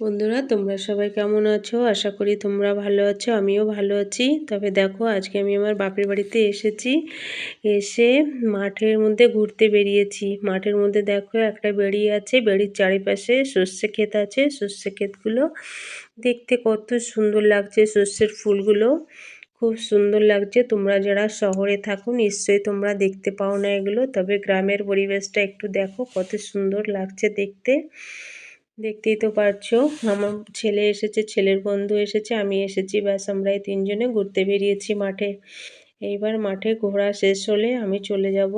বন্ধুরা, তোমরা সবাই কেমন আছো? আশা করি তোমরা ভালো আছো, আমিও ভালো আছি। তবে দেখো, আজকে আমি আমার বাপের বাড়িতে এসেছি। এসে মাঠের মধ্যে ঘুরতে বেরিয়েছি। মাঠের মধ্যে দেখো, একটা বেড়ি আছে। বেড়ির চারিপাশে সর্ষে ক্ষেত আছে। সর্ষে ক্ষেতগুলো দেখতে কত সুন্দর লাগছে, সর্ষের ফুলগুলো। খুব সুন্দর লাগছে। তোমরা যারা শহরে থাকো, নিশ্চয়ই তোমরা দেখতে পাও না এগুলো। তবে গ্রামের পরিবেশটা একটু দেখো, কত সুন্দর লাগছে দেখতে। দেখতেই তো পারছ, আমার ছেলে এসেছে, ছেলের বন্ধু এসেছে, আমি এসেছি, ব্যাস আমরা এই তিনজনে ঘুরতে বেরিয়েছি মাঠে। এইবার মাঠে ঘোরা শেষ হলে আমি চলে যাব।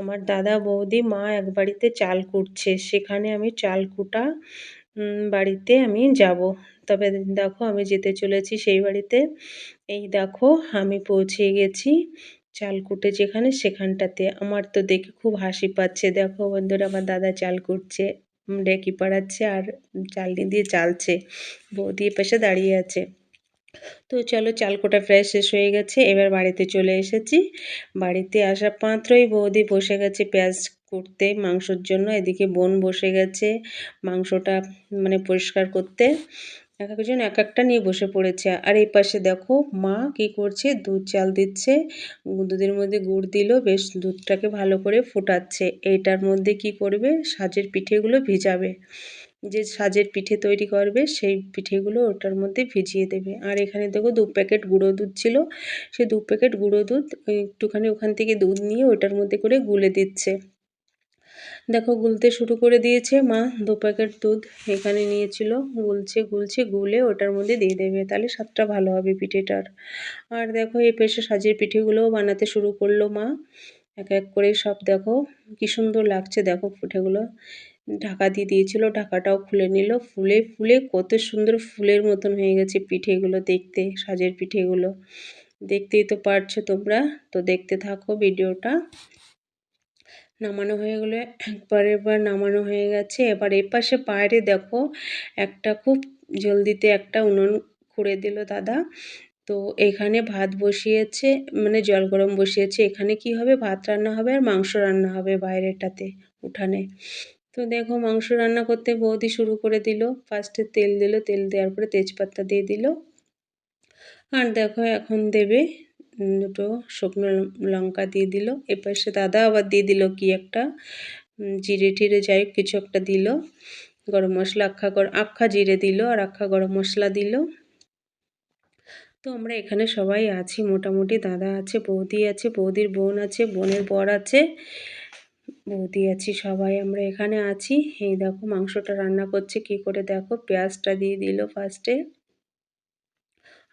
আমার দাদা, বৌদি, মা এক বাড়িতে চাল কুটছে, সেখানে আমি চাল কুটা বাড়িতে আমি যাব। তবে দেখো আমি যেতে চলেছি সেই বাড়িতে। এই দেখো আমি পৌঁছে গেছি চাল কুটে যেখানে সেখানটাতে। আমার তো দেখে খুব হাসি পাচ্ছে। দেখো বন্ধুরা, আমার দাদা চাল কুটছে। ডেকি পাড়াচ্ছে আর চালনি দিয়ে চালছে। বৌদি পাশে দাঁড়িয়ে আছে। তো চলো চালকোটা প্রায় শেষ হয়ে গেছে, এবার বাড়িতে চলে এসেছি। বাড়িতে আসা পাত্রই বৌদি বসে গেছে পেঁয়াজ করতে মাংসর জন্য। এদিকে বোন বসে গেছে মাংসটা মানে পরিষ্কার করতে। এক একজন এক একটা নিয়ে বসে পড়েছে। আর এই পাশে দেখো মা কি করছে? দুধ চাল দিচ্ছে। দুধের মধ্যে গুড় দিল। বেশ দুধটাকে ভালো করে ফোটাচ্ছে। এইটার মধ্যে কি করবে? সাজের পিঠেগুলো ভিজাবে। যে সাজের পিঠে তৈরি করবে, সেই পিঠেগুলো ওটার মধ্যে ভিজিয়ে দেবে। আর এখানে দেখো দু প্যাকেট গুঁড়ো দুধ ছিল। সে দু প্যাকেট গুঁড়ো দুধ, একটুখানি ওখান থেকে দুধ নিয়ে ওটার মধ্যে করে গুলে দিচ্ছে। দেখো গুলতে শুরু করে দিয়েছে মা, দু প্যাকেট দুধ এখানে নিয়েছিল, গুলছে গুলছে, গুলে ওটার মধ্যে দিয়ে দেবে, তাহলে স্বাদটা ভালো হবে পিঠেটার। আর দেখো এই পেশে সাজের পিঠেগুলোও বানাতে শুরু করল মা, এক এক করে সব দেখো কি সুন্দর লাগছে, দেখো পিঠেগুলো ঢাকা দিয়ে দিয়েছিল, ঢাকাটাও খুলে নিল, ফুলে ফুলে কত সুন্দর ফুলের মতন হয়ে গেছে পিঠেগুলো দেখতে, সাজের পিঠেগুলো। দেখতেই তো পারছ তোমরা, তো দেখতে থাকো ভিডিওটা। নামানো হয়ে গেলে। একবার এবার নামানো হয়ে গেছে। এবার এপাশে বাইরে দেখো, একটা খুব জলদিতে একটা উনুন খুঁড়ে দিল দাদা। তো এখানে ভাত বসিয়েছে মানে জল গরম বসিয়েছে। এখানে কি হবে? ভাত রান্না হবে আর মাংস রান্না হবে বাইরেটাতে উঠানে। তো দেখো মাংস রান্না করতে বৌদি শুরু করে দিল। ফার্স্টে তেল দিল, তেল দেওয়ার পরে তেজপাতা দিয়ে দিল। আর দেখো এখন দেবে দুটো শুকনো লঙ্কা দিয়ে দিল। এপাশে দাদা আবার দিয়ে দিল কি একটা জিরে টিরে যাই কিছু একটা দিল। গরম মশলা আক্ষা আখা জিরে দিল আর আক্ষা গরম মশলা দিল। তো আমরা এখানে সবাই আছি, মোটামুটি দাদা আছে, বৌদি আছে, বৌদির বোন আছে, বোনের বর আছে, বৌদি আছি সবাই আমরা এখানে আছি। এই দেখো মাংসটা রান্না করছে, কি করে দেখো? পেঁয়াজটা দিয়ে দিল ফার্স্টে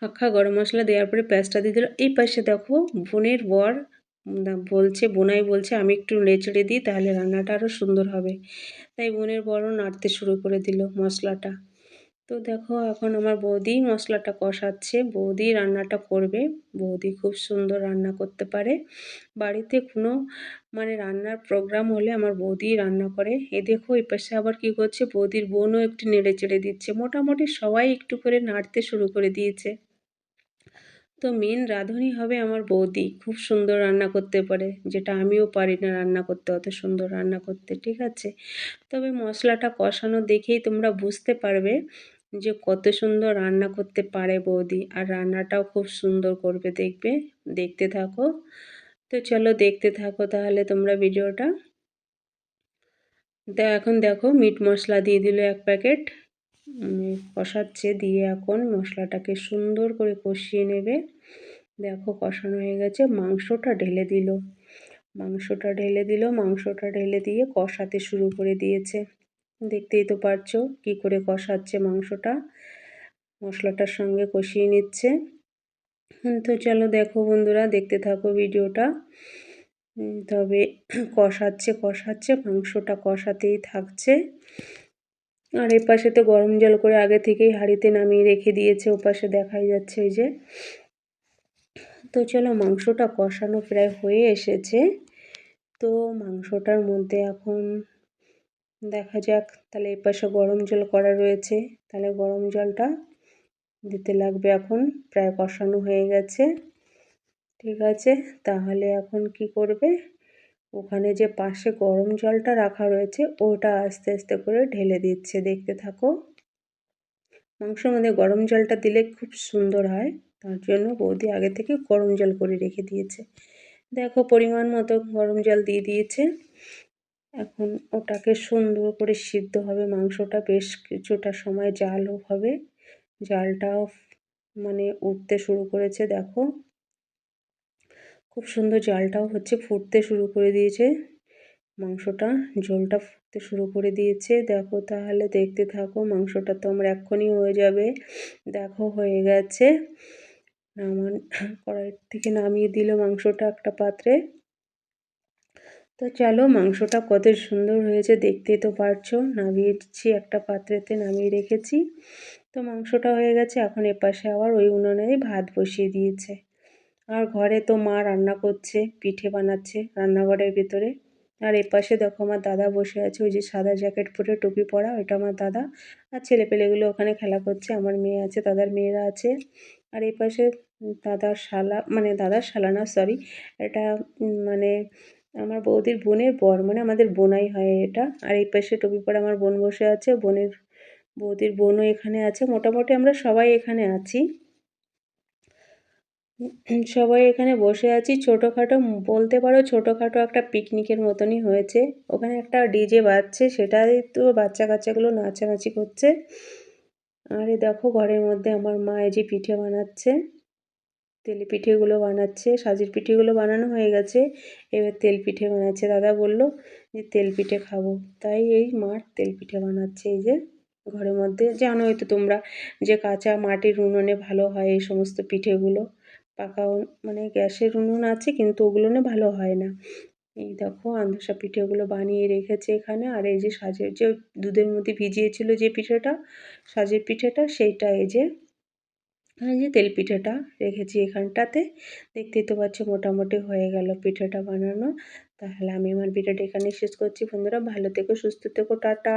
আখা গরম মশলা দেওয়ার পরে পেঁয়াজটা দিয়ে দিল এই পাশে দেখো বোনের বর বলছে, বোনাই বলছে, আমি একটু নেচড়ে দিই তাহলে রান্নাটা আরও সুন্দর হবে। তাই বোনের বড়ও নাড়তে শুরু করে দিল মশলাটা। তো দেখো এখন আমার বৌদি মশলাটা কষাচ্ছে। বৌদি রান্নাটা করবে। বৌদি খুব সুন্দর রান্না করতে পারে। বাড়িতে কোনো মানে রান্নার প্রোগ্রাম হলে আমার বৌদি রান্না করে। এ দেখো এই পাশে আবার কি করছে? বৌদির বোনও একটু নেড়ে চেড়ে দিচ্ছে। মোটামুটি সবাই একটু করে নাড়তে শুরু করে দিয়েছে। তো মেন রাঁধুনি হবে আমার বৌদি। খুব সুন্দর রান্না করতে পারে, যেটা আমিও পারি না রান্না করতে, অত সুন্দর রান্না করতে, ঠিক আছে? তবে মশলাটা কষানো দেখেই তোমরা বুঝতে পারবে যে কত সুন্দর রান্না করতে পারে বৌদি, আর রান্নাটাও খুব সুন্দর করবে, দেখবে? দেখতে থাকো। তো চলো দেখতে থাকো তাহলে তোমরা ভিডিওটা। তো এখন দেখো মিট মশলা দিয়ে দিল এক প্যাকেট। কষাচ্ছে, দিয়ে এখন মশলাটাকে সুন্দর করে কষিয়ে নেবে। দেখো কষানো হয়ে গেছে, মাংসটা ঢেলে দিল। মাংসটা ঢেলে দিল, মাংসটা ঢেলে দিয়ে কষাতে শুরু করে দিয়েছে। দেখতেই তো পারছ কি করে কষাচ্ছে মাংসটা। মশলাটার সঙ্গে কষিয়ে নিচ্ছে। তো চলো দেখো বন্ধুরা, দেখতে থাকো ভিডিওটা। তবে কষাচ্ছে কষাচ্ছে, মাংসটা কষাতেই থাকছে। আর এ পাশে তো গরম জল করে আগে থেকেই হাঁড়িতে নামিয়ে রেখে দিয়েছে ওপাশে দেখাই যাচ্ছে এই যে। তো চলো মাংসটা কষানো প্রায় হয়ে এসেছে। তো মাংসটার মধ্যে এখন দেখা যাক, তাহলে এই পাশে গরম জল করা রয়েছে, তাহলে গরম জলটা দিতে লাগবে এখন, প্রায় কষানো হয়ে গেছে। ঠিক আছে, তাহলে এখন কি করবে? ওখানে যে পাশে গরম জলটা রাখা রয়েছে, ওটা আস্তে আস্তে করে ঢেলে দিচ্ছে, দেখতে থাকো। মাংসের মধ্যে গরম জলটা দিলে খুব সুন্দর হয়, তার জন্য বৌদি আগে থেকে গরম জল করে রেখে দিয়েছে। দেখো পরিমাণ মতো গরম জল দিয়ে দিয়েছে। এখন ওটাকে সুন্দর করে সিদ্ধ হবে, মাংসটা বেশ কিছুটা সময় জালও হবে। জালটাও মানে উঠতে শুরু করেছে, দেখো। খুব সুন্দর জালটাও হচ্ছে ফুটতে শুরু করে দিয়েছে। মাংসটা, ঝোলটা ফুটতে শুরু করে দিয়েছে। দেখো তাহলে দেখতে থাকো, মাংসটা তো আমার এক্ষুনি হয়ে যাবে। দেখো হয়ে গেছে। নামান কড়াই থেকে নামিয়ে দিল মাংসটা একটা পাত্রে। তো চলো মাংসটা কত সুন্দর হয়েছে দেখতেই তো পারছ। নামিয়েছি একটা পাত্রেতে, নামিয়ে রেখেছি। তো মাংসটা হয়ে গেছে, এখন এপাশে আবার ওই উনুনেই ভাত বসিয়ে দিয়েছে। আর ঘরে তো মা রান্না করছে, পিঠে বানাচ্ছে রান্নাঘরের ভেতরে। আর এপাশে দেখো আমার দাদা বসে আছে, ওই যে সাদা জ্যাকেট পরে টুপি পরা, ওইটা আমার দাদা। আর ছেলেপেলেগুলো ওখানে খেলা করছে, আমার মেয়ে আছে, দাদার মেয়েরা আছে। আর এই পাশে দাদার শালা মানে দাদার শালা না সরি এটা মানে আমার বৌদির বোনের বর মানে আমাদের বোনাই হয় এটা। আর এই পাশে টুপি পরে আমার বোন বসে আছে, বোনের, বৌদির বোনও এখানে আছে। মোটামুটি আমরা সবাই এখানে আছি। সবাই এখানে বসে আছি। ছোটোখাটো বলতে পারো ছোটোখাটো একটা পিকনিকের মতনই হয়েছে। ওখানে একটা ডিজে বাজছে, সেটাই তো বাচ্চা কাচ্চাগুলো নাচানাচি করছে। আরে দেখো ঘরের মধ্যে আমার মা এই যে পিঠে বানাচ্ছে, তেল পিঠেগুলো বানাচ্ছে, সাজের পিঠেগুলো বানানো হয়ে গেছে, এবার তেল পিঠে বানাচ্ছে। দাদা বলল যে তেল পিঠে খাব। তাই এই মার তেল পিঠে বানাচ্ছে এই যে ঘরের মধ্যে। জানোই তো তোমরা যে কাঁচা মাটির উনুনে ভালো হয় এই সমস্ত পিঠেগুলো। পাকা মানে গ্যাসের উনুন আছে কিন্তু ওগুলো না ভালো হয় না। এই দেখো আন্দোসা পিঠেগুলো বানিয়ে রেখেছে এখানে। আর এই যে সাজের যে দুধের মধ্যে ভিজিয়েছিল যে পিঠেটা, সাজের পিঠেটা, সেইটা এই যে এই যে তেল পিঠেটা রেখেছি এখানটাতে। দেখতেই তো পাচ্ছি মোটামুটি হয়ে গেল পিঠেটা বানানো। তাহলে আমি আমার ভিডিওটা এখানে শেষ করছি। বন্ধুরা ভালো থেকো, সুস্থ থেকো, টাটা।